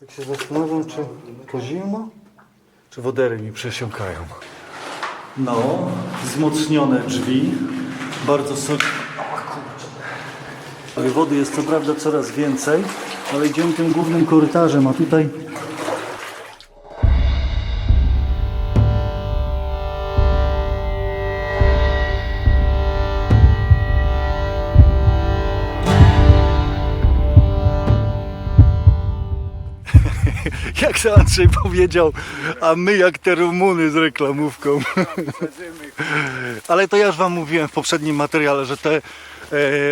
Tak się zastanawiam, czy to zimno, czy wodery mi przesiąkają. No, wzmocnione drzwi, bardzo solidne. Wody jest co prawda coraz więcej, ale idziemy tym głównym korytarzem, a tutaj jak to Andrzej powiedział, a my jak te Rumuny z reklamówką. Ale to ja już Wam mówiłem w poprzednim materiale, że te e,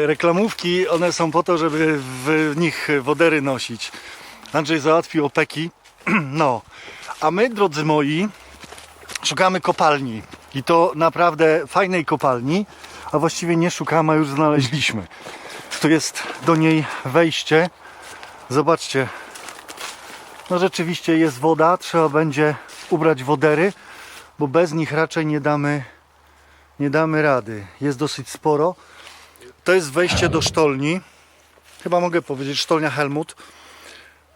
reklamówki, one są po to, żeby w nich wodery nosić. Andrzej załatwił opeki. No, a my, drodzy moi, szukamy kopalni. I to naprawdę fajnej kopalni, a właściwie nie szukamy, a już znaleźliśmy. Tu jest do niej wejście. Zobaczcie, no rzeczywiście jest woda, trzeba będzie ubrać wodery, bo bez nich raczej nie damy, nie damy rady. Jest dosyć sporo. To jest wejście do sztolni. Chyba mogę powiedzieć sztolnia Helmut.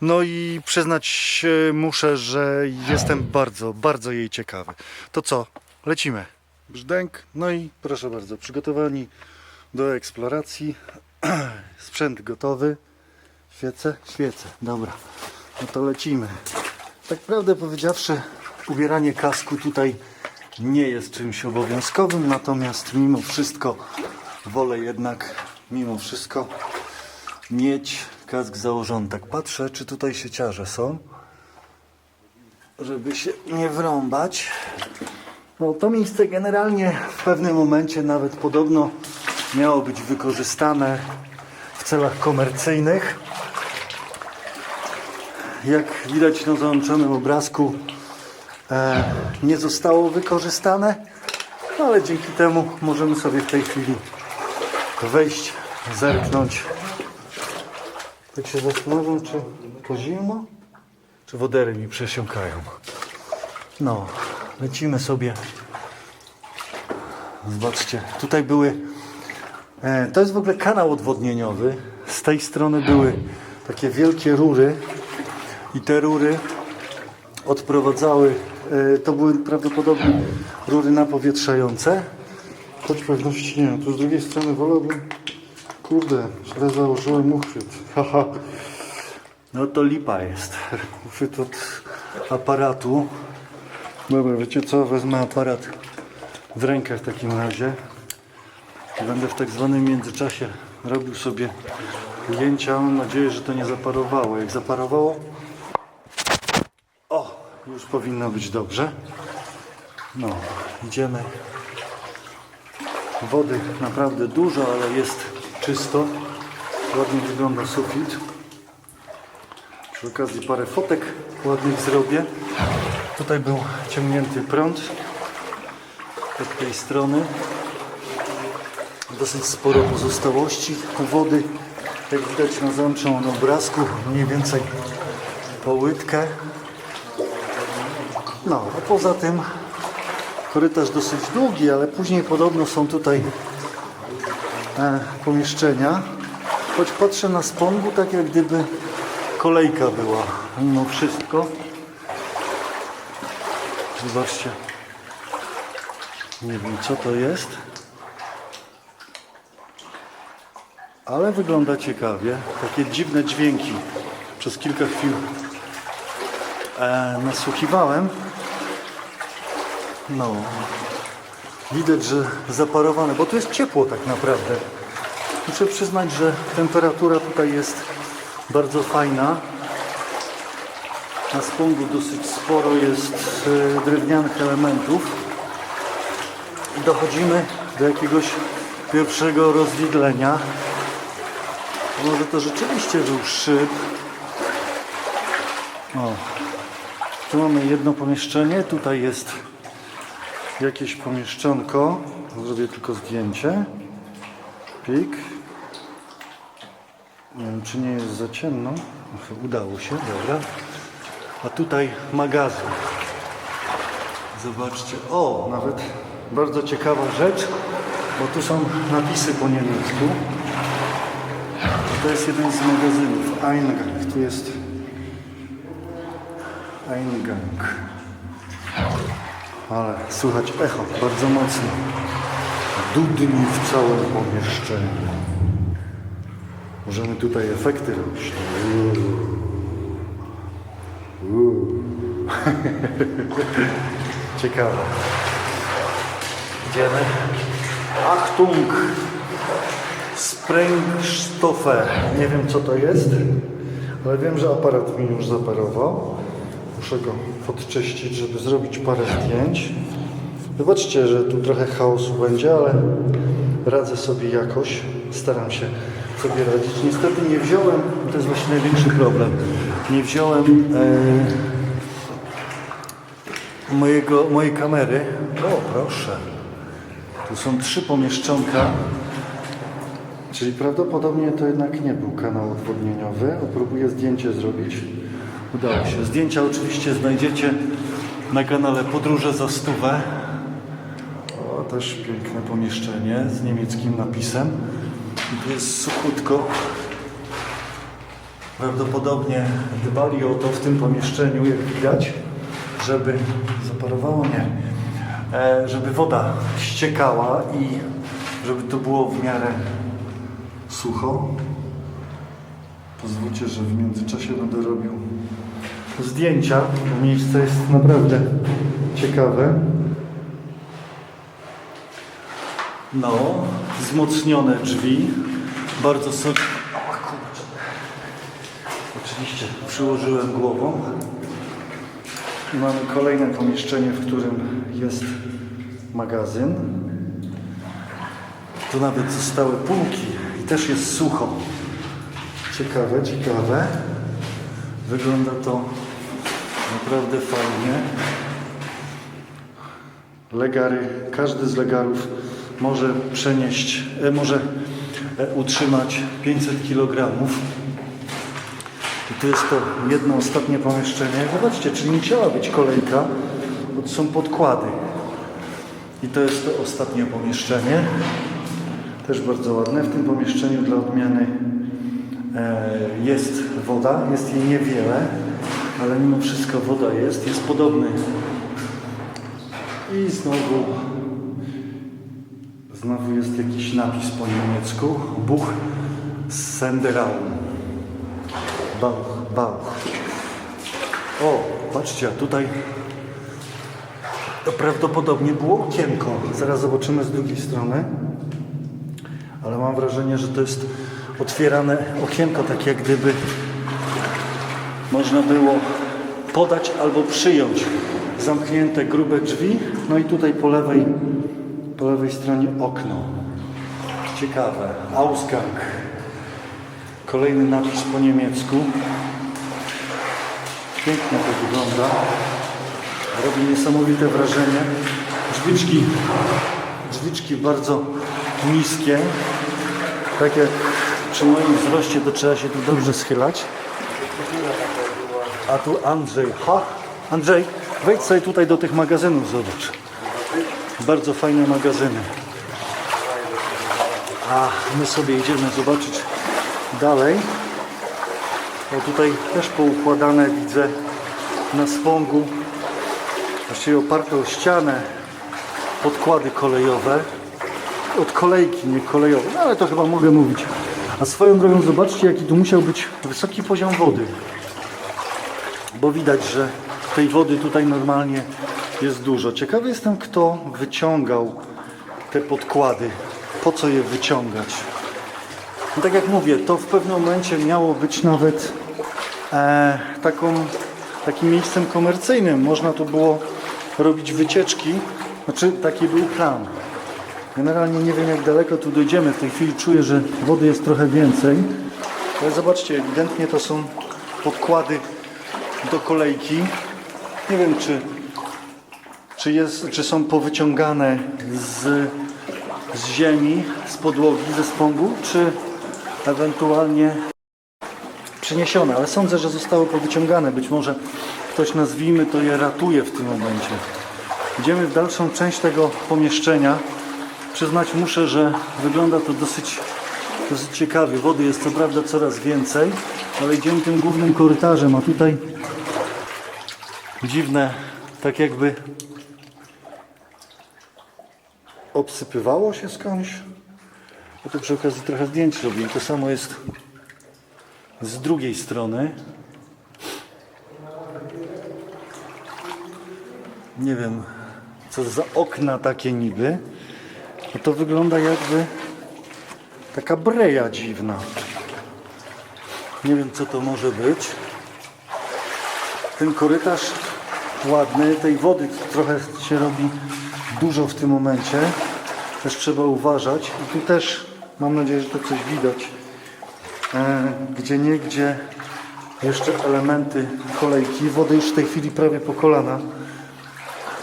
No i przyznać muszę, że jestem bardzo, bardzo jej ciekawy. To co? Lecimy. Brzdęk. No i proszę bardzo, przygotowani do eksploracji. Sprzęt gotowy. Świece? Świece, dobra. No to lecimy. Tak prawdę powiedziawszy, ubieranie kasku tutaj nie jest czymś obowiązkowym, natomiast mimo wszystko wolę jednak mimo wszystko mieć kask założony. Tak patrzę, czy tutaj sieciarze są, żeby się nie wrąbać. No to miejsce generalnie w pewnym momencie nawet podobno miało być wykorzystane w celach komercyjnych jak widać na załączonym obrazku e, nie zostało wykorzystane, ale dzięki temu możemy sobie w tej chwili wejść, zerknąć. Tak się zastanawiam, czy to zimno, czy wodery mi przesiąkają. No, lecimy sobie. Zobaczcie, tutaj były. E, to jest w ogóle kanał odwodnieniowy. Z tej strony były takie wielkie rury i te rury odprowadzały, e, to były prawdopodobnie rury napowietrzające. Choć pewności nie wiem, tu z drugiej strony wolałbym, kurde, źle założyłem uchwyt, haha. No to lipa jest, uchwyt od aparatu. Dobra, wiecie co, wezmę aparat w rękę w takim razie. Będę w tak zwanym międzyczasie robił sobie ujęcia. Mam nadzieję, że to nie zaparowało. Jak zaparowało, już powinno być dobrze. No, idziemy. Wody naprawdę dużo, ale jest czysto. Ładnie wygląda sufit. Przy okazji parę fotek ładnych zrobię. Tutaj był ciągnięty prąd od tej strony. Dosyć sporo pozostałości wody. Jak widać na załączonym obrazku, mniej więcej po łydkę. No, a poza tym korytarz dosyć długi, ale później podobno są tutaj e, pomieszczenia. Choć patrzę na spongu, tak jak gdyby kolejka była mimo wszystko. Zobaczcie. Nie wiem co to jest. Ale wygląda ciekawie. Takie dziwne dźwięki. Przez kilka chwil e, nasłuchiwałem. No. Widać, że zaparowane, bo tu jest ciepło tak naprawdę. Muszę przyznać, że temperatura tutaj jest bardzo fajna. Na spongu dosyć sporo jest e, drewnianych elementów. Dochodzimy do jakiegoś pierwszego rozwidlenia. Może to rzeczywiście był szyb. O, tu mamy jedno pomieszczenie, tutaj jest jakieś pomieszczonko. Zrobię tylko zdjęcie. Pik. Nie wiem, czy nie jest za ciemno. Udało się, dobra. A tutaj magazyn. Zobaczcie. O, nawet bardzo ciekawa rzecz, bo tu są napisy po niemiecku. To jest jeden z magazynów. Eingang. Tu jest Eingang. Ale słychać echo bardzo mocno. Dudni w całym pomieszczeniu. Możemy tutaj efekty robić. Ciekawe. Idziemy. Achtung! Sprengstoffe. Nie wiem co to jest, ale wiem, że aparat mi już zaparował. Muszę go podczyścić, żeby zrobić parę zdjęć. Wybaczcie, że tu trochę chaosu będzie, ale radzę sobie jakoś. Staram się sobie radzić. Niestety nie wziąłem, to jest właśnie największy problem, nie wziąłem e, mojego, mojej kamery. O, proszę. Tu są trzy pomieszczonka. Czyli prawdopodobnie to jednak nie był kanał odwodnieniowy. Próbuję zdjęcie zrobić. Udało się. Zdjęcia oczywiście znajdziecie na kanale Podróże za stówę. O, też piękne pomieszczenie z niemieckim napisem. I tu jest suchutko. Prawdopodobnie dbali o to w tym pomieszczeniu, jak widać, żeby zaparowało nie, e, żeby woda ściekała i żeby to było w miarę sucho. Pozwólcie, że w międzyczasie będę robił zdjęcia. To miejsce jest naprawdę ciekawe. No, wzmocnione drzwi. Bardzo kurczę. Oczywiście przyłożyłem głową. I mamy kolejne pomieszczenie, w którym jest magazyn. Tu nawet zostały półki i też jest sucho. Ciekawe, ciekawe. Wygląda to naprawdę fajnie. Legary, każdy z legarów może przenieść, e, może e, utrzymać 500 kg. I jest to jedno ostatnie pomieszczenie. Zobaczcie, czyli nie chciała być kolejka, bo to są podkłady. I to jest to ostatnie pomieszczenie. Też bardzo ładne. W tym pomieszczeniu dla odmiany e, jest woda. Jest jej niewiele, ale mimo wszystko woda jest. Jest podobny. I znowu znowu jest jakiś napis po niemiecku. Buch Senderraum. Bauch, Bauch. O, patrzcie, a tutaj to prawdopodobnie było okienko. Zaraz zobaczymy z drugiej strony. Ale mam wrażenie, że to jest otwierane okienko, tak jak gdyby można było podać albo przyjąć zamknięte grube drzwi. No i tutaj po lewej, po lewej stronie okno. Ciekawe. Ausgang. Kolejny napis po niemiecku. Pięknie to wygląda. Robi niesamowite wrażenie. Drzwiczki, drzwiczki bardzo niskie. Tak jak przy moim wzroście to trzeba się tu dobrze schylać. A tu Andrzej. Ha! Andrzej, wejdź sobie tutaj do tych magazynów, zobacz. Bardzo fajne magazyny. A my sobie idziemy zobaczyć dalej. Bo tutaj też poukładane widzę na swągu, właściwie oparte o ścianę, podkłady kolejowe. Od kolejki, nie kolejowe, no ale to chyba mogę mówić. A swoją drogą zobaczcie, jaki tu musiał być wysoki poziom wody. Bo widać, że tej wody tutaj normalnie jest dużo. Ciekawy jestem, kto wyciągał te podkłady. Po co je wyciągać? No tak jak mówię, to w pewnym momencie miało być nawet e, taką, takim miejscem komercyjnym. Można tu było robić wycieczki. Znaczy, taki był plan. Generalnie nie wiem, jak daleko tu dojdziemy. W tej chwili czuję, że wody jest trochę więcej. Ale zobaczcie, ewidentnie to są podkłady do kolejki. Nie wiem, czy, czy, jest, czy są powyciągane z, z ziemi, z podłogi, ze spągu, czy ewentualnie przeniesione, ale sądzę, że zostały powyciągane. Być może ktoś, nazwijmy to, je ratuje w tym momencie. Idziemy w dalszą część tego pomieszczenia. Przyznać muszę, że wygląda to dosyć, dosyć ciekawie. Wody jest co prawda coraz więcej, ale idziemy tym głównym korytarzem, a tutaj dziwne, tak jakby obsypywało się skądś. Ja tu przy okazji trochę zdjęć robię. To samo jest z drugiej strony. Nie wiem, co za okna takie niby. No to wygląda jakby taka breja dziwna. Nie wiem, co to może być. Ten korytarz ładny, tej wody trochę się robi dużo w tym momencie. Też trzeba uważać. I tu też mam nadzieję, że to coś widać. E, gdzie nie, gdzie jeszcze elementy kolejki. Wody już w tej chwili prawie po kolana.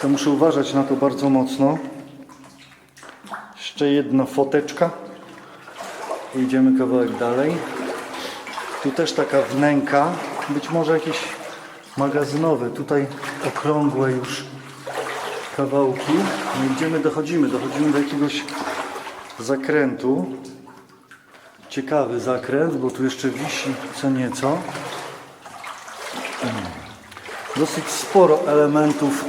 To muszę uważać na to bardzo mocno. Jeszcze jedna foteczka. Idziemy kawałek dalej. Tu też taka wnęka. Być może jakieś magazynowe. Tutaj okrągłe już kawałki. No idziemy, dochodzimy. Dochodzimy do jakiegoś zakrętu. Ciekawy zakręt, bo tu jeszcze wisi co nieco. Dosyć sporo elementów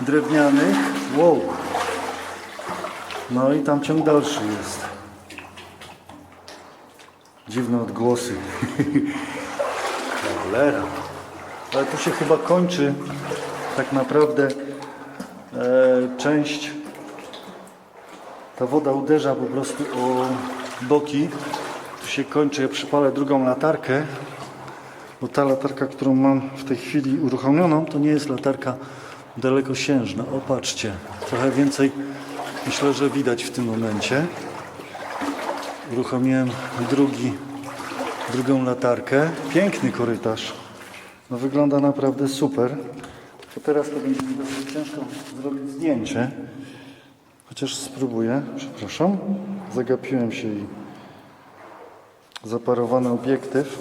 drewnianych. Wow. No i tam ciąg dalszy jest. Dziwne odgłosy. Cholera. Ale tu się chyba kończy tak naprawdę e, część. Ta woda uderza po prostu o boki. Tu się kończy. Ja przypalę drugą latarkę. Bo ta latarka, którą mam w tej chwili uruchomioną, to nie jest latarka dalekosiężna. O, patrzcie. Trochę więcej myślę, że widać w tym momencie. Uruchomiłem drugi, drugą latarkę. Piękny korytarz. No wygląda naprawdę super. To teraz to będzie mi dosyć ciężko zrobić zdjęcie. Chociaż spróbuję. Przepraszam. Zagapiłem się i zaparowany obiektyw.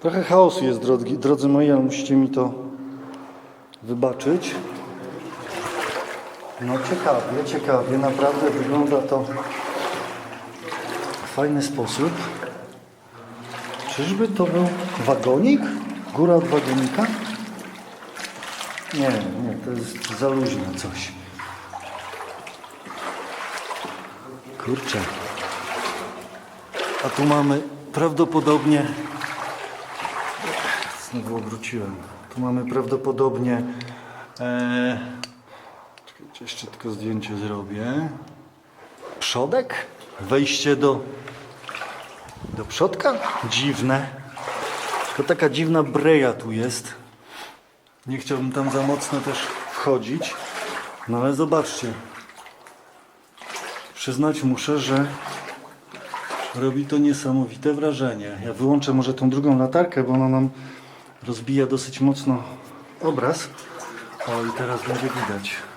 Trochę chaosu jest, drodzy, drodzy moi, ale musicie mi to wybaczyć. No ciekawie, ciekawie. Naprawdę wygląda to fajny sposób. Czyżby to był wagonik? Góra od wagonika? Nie, nie, to jest za luźne coś. Kurczę. A tu mamy prawdopodobnie. Znowu obróciłem. Tu mamy prawdopodobnie. E... Czekajcie, jeszcze tylko zdjęcie zrobię. Przodek? Wejście do. Do przodka? Dziwne. To taka dziwna breja tu jest. Nie chciałbym tam za mocno też wchodzić. No ale zobaczcie. Przyznać muszę, że robi to niesamowite wrażenie. Ja wyłączę może tą drugą latarkę, bo ona nam rozbija dosyć mocno obraz. O i teraz będzie widać.